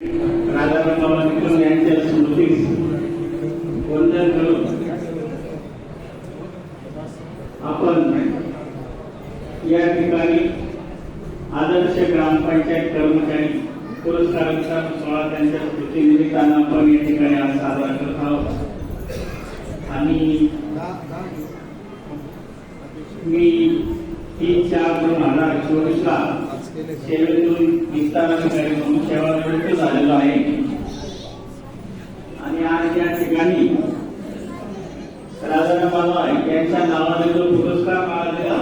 राजाराम निकम यांच्या स्मृतीस वंदन करून आपण या ठिकाणी आदर्श ग्रामपंचायत कर्मचारी पुरस्कार वितरण सोहळा त्यांच्या स्मृतीनिमित्तानं आपण या ठिकाणी आज साजरा करत आहोत आणि मी तीन चार दोन हजार चोवीसला सेवेतून विस्तार अधिकारी म्हणून सेवानिवृत्त झालेलो आहे आणि आज या ठिकाणी राजाराम बाबा यांच्या नावाने जो पुरस्कार मला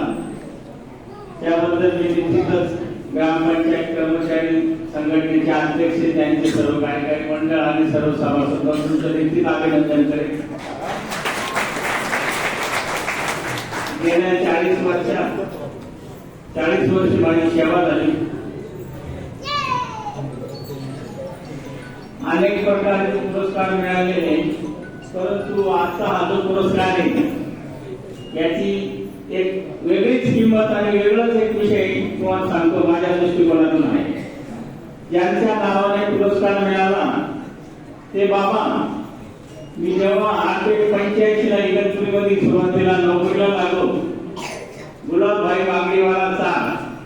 त्याबद्दल मी निश्चितच ग्रामपंचायत कर्मचारी संघटनेचे अध्यक्ष त्यांचे सर्व कार्यकारी मंडळ आणि सर्व सभासदांचं देखील अभिनंदन करेन गेल्या चाळीस वर्षात चाळीस वर्ष माझी सेवा झाली. अनेक प्रकारचे पुरस्कार मिळालेले परंतु आजचा हा जो पुरस्कार आहे याची एक वेगळीच किंमत आणि वेगळाच एक विषय तुम्हाला सांगतो माझ्या दृष्टिकोनातून आहे. ज्यांच्या नावाने पुरस्कार मिळाला ते बाबा मी जेव्हा आठशे पंच्याऐंशी ला इगतपुरीमध्ये सुरुवातीला नोकरी गुलाबभाई बागडीवालाचा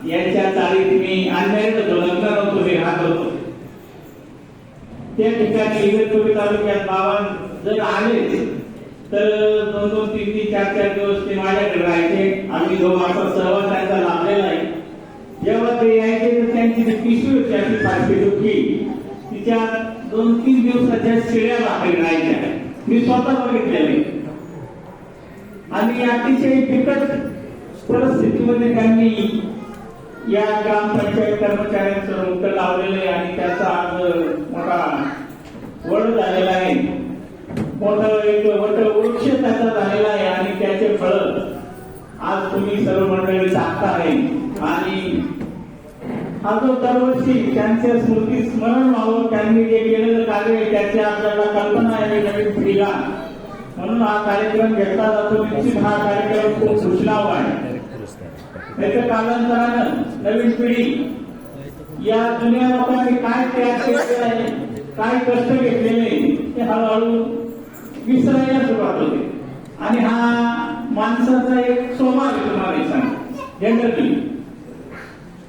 यांच्या चाळीत मी अनमॅरिड होतो लग्न नव्हतो मी राहत होतो. त्या ठिकाणी इगतपुरी तालुक्यात बाबा जर आले तर दोन दोन तीन तीन चार चार दिवस ते माझ्याकडे राहायचे. आम्ही दोन असा सहवास त्यांचा लाभलेला आहे. जेव्हा ते यायचे तर त्यांची जी पिशवी होती अशी फारशी दुखी. तिच्या दोन तीन दिवसाच्या शिळ्या बाहेर राहायच्या मी स्वतः बघितलेले आणि अतिशय बिकट परिस्थितीमध्ये त्यांनी या ग्रामपंचायत कर्मचाऱ्यांचं मुक्त लावलेलं आहे आणि त्याचा आज मोठा वड झालेला आहे. मोठं एक वट वृक्ष त्याचा झालेला आहे आणि त्याचे फळ आज तुम्ही सर्व मंडळी सांगता आहे. आणि हा जो दरवर्षी त्यांच्या स्मृती स्मरण व्हावं त्यांनी जे केलेलं कार्य त्याची आपल्याला कल्पना आहे नवीन पिढीला. म्हणून हा कार्यक्रम घेतला जातो. निश्चित हा कार्यक्रम खूप सुचनाव आहे. त्याच्या कालांतरानं नवीन पिढी या जुन्या लोकांनी काय त्याग केलेला आहे काय कष्ट घेतलेले ते हळूहळू विसरायला सुरुवात होते. आणि हा माणसाचा एक सोमार आहे तुम्हाला सांग जनरली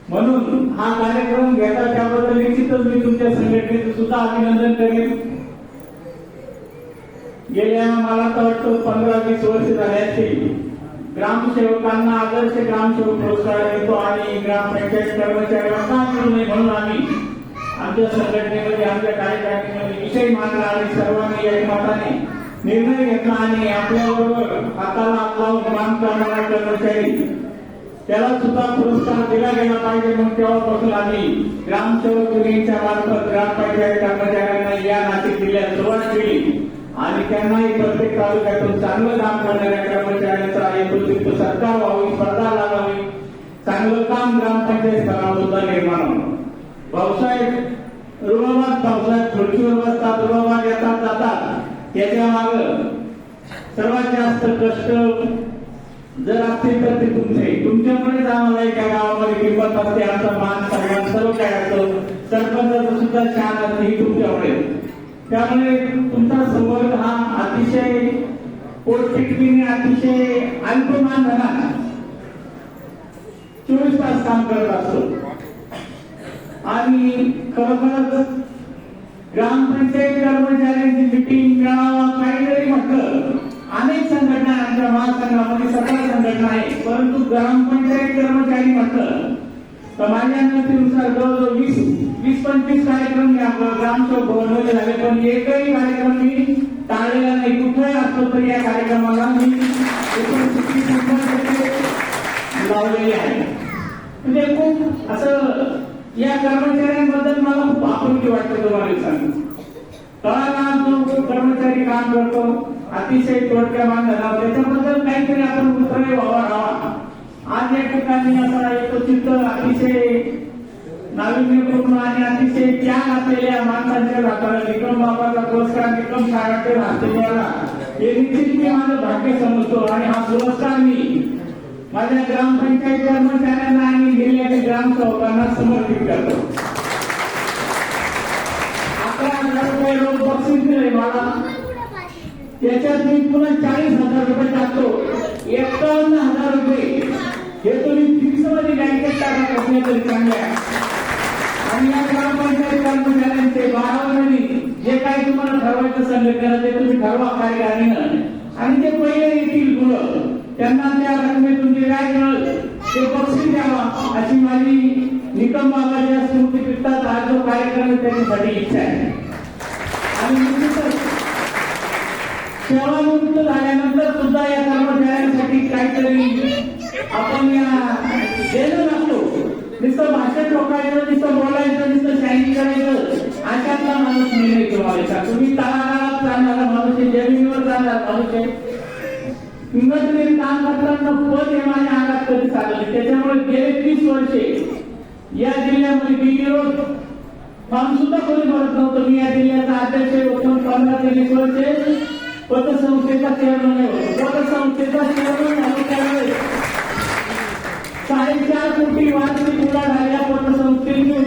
म्हणून हा कार्यक्रम घेता त्याबद्दल निश्चितच मी तुमच्या संघटनेचं सुद्धा अभिनंदन करेन. गेल्या मला तर वाटतं पंधरा वीस वर्ष झाल्याचे ग्रामसेवकांना आदर्श ग्रामसेवक पुरस्कार देतो आणि ग्रामपंचायत कर्मचाऱ्यांना का नये म्हणून आम्ही आमच्या संघटनेमध्ये आमच्या कार्यकारिणीमध्ये विषय मांडला आणि सर्वांनी एकमताने निर्णय घेतला आणि आपल्याबरोबर हाताला आपला काम करणारा कर्मचारी त्याला सुद्धा पुरस्कार दिला गेला पाहिजे मग तेव्हापासून आम्ही ग्रामसेवक युनियनच्या मार्फत ग्रामपंचायत कर्मचाऱ्यांना या नाशिक जिल्ह्यात सुरुवात केली. आणि त्यांनाही प्रत्येक तालुक्यातून चांगलं काम करणाऱ्या कर्मचाऱ्यांचा एकत्रित सरकार व्हावी स्पर्धा लागावी. चांगलं काम ग्रामपंचायत स्तरावर सुद्धा निर्माण होणं भाऊसाहेब रुग्णवाद भाऊसाहेब खुर्चीवर बसतात रुग्णवाद येतात जातात. त्याच्या माग सर्वात जास्त कष्ट जर असतील तर ते तुमचे. तुमच्यामुळेच आम्हाला एका गावामध्ये किंमत असते आमचा मान सन्मान सर्व काय असतं. सरपंचाचं सुद्धा छान असते ही तुमच्यामुळे त्यामुळे तुमचा संवर्ग हा अतिशय पौष्टिकपणे अतिशय अल्पमान झाला. चोवीस तास काम करत असतो. आणि खरोखरच ग्रामपंचायत कर्मचाऱ्यांची मिटिंग मेळावा काही जरी म्हटलं. अनेक संघटना आमच्या महासंघामध्ये सगळ्या संघटना आहे परंतु ग्रामपंचायत कर्मचारी म्हटलं तर माझ्या अनुमतीनुसार जवळजवळ वीस वीस पंचवीस कार्यक्रम मी आपलं ग्रामसेवक भवनमध्ये झाले. पण एकही कार्यक्रम मी टाळलेला नाही. कुठलाही असतो तरी या कार्यक्रमाला मी एकोणसिक्की लावलेले आहे. म्हणजे खूप असं या कर्मचाऱ्यांबद्दल मला खूप आपुलकी वाटतं तुम्हाला सांगू. तळागाळात जो कर्मचारी काम करतो अतिशय तोडक्या मानला त्याच्याबद्दल काहीतरी आपण उत्तरे व्हावा राहावा आज या ठिकाणी असा एक चित्र अतिशय नाविन्यपूर्ण आणि अतिशय त्याग असलेल्या माणसांच्या हाताला विक्रम बाबाचा पुरस्कार विक्रम साराटे राष्ट्रीयला हे निश्चित मी माझं भाग्य समजतो आणि हा पुरस्कार मी माझ्या ग्रामपंचायत कर्मचाऱ्यांना आणि जिल्ह्यातील ग्रामसेवकांना समर्पित करतो. बक्षीस दिले मला. त्याच्यात मी पुन्हा चाळीस हजार रुपये टाकतो. एकावन्न हजार रुपये. हे तुम्ही फिक्समध्ये बँकेत टाकत असले तरी चांगले आणि या ग्रामपंचायत कर्मचाऱ्यांचे बारा जे काही तुम्हाला ठरवायचं सल्ले करा ते तुम्ही ठरवा काय गाडीनं आणि ते पहिले येतील मुलं त्यांना त्या रकमेतून जे काय मिळत ते बक्षीस द्यावा अशी माझी निकम बाबाच्या स्मृतीपीठात हा जो कार्यक्रम त्यांच्यासाठी इच्छा आहे. आणि सेवानिवृत्त झाल्यानंतर सुद्धा या कर्मचाऱ्यांसाठी काहीतरी आपण या देणं नुसतं भाषण ठोकायचं नुसतं बोलायचं नुसतं शाईन करायचं अशातला माणूस निर्णय नाही तुम्हाला तुम्ही तळागाळात जाणारा माणूस आहे जमिनीवर जाणारा माणूस आहे इंग्रजी काम करताना पद हे माझ्या अंगात कधी चालले त्याच्यामुळे गेले तीस वर्षे. या जिल्ह्यामध्ये बिगिरोध काम सुद्धा कोणी करत नव्हतं. मी या जिल्ह्याचा अध्यक्ष होतो पंधरा ते वीस वर्षे. पतसंस्थेचा चेअरमन आहे. पतसंस्थेचा चेअरमन साडेचार कोटी वाचली उलाढाल या पतसंस्थेने